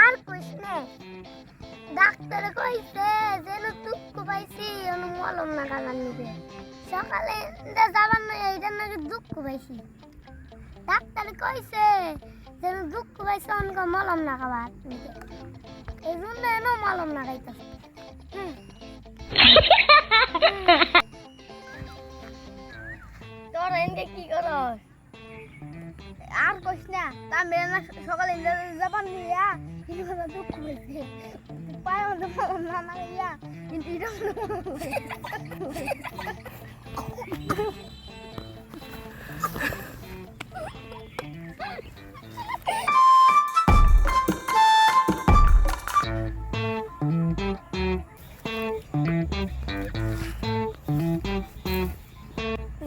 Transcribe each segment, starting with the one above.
আর কইস না। ডাক্তার কইছে যেন দুঃখ পাইছি অনু মলম না খাবার নিবে সকালে যাবার না এইটার নাকি দুঃখ পাইছি। ডাক্তার কইছে যেন দুঃখ পাইছে, অনেক মলম না খাবার নিবে এই জন্য এনো মলম না খাইতেছে আর কইস না, তা না সকালে যাবার নিয়া কিন্তু কথা দুঃখ হয়েছে পায়ে না না, ইয়া, কিন্তু এটা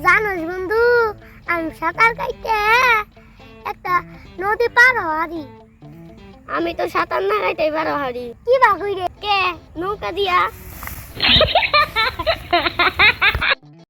জানোস বন্ধু আমি সাঁতার কাটতে একটা নদী পার হারি আমি তো সাঁতার না গাইতে পারো হারি কি বা কইরে কে? নৌকা দিয়া।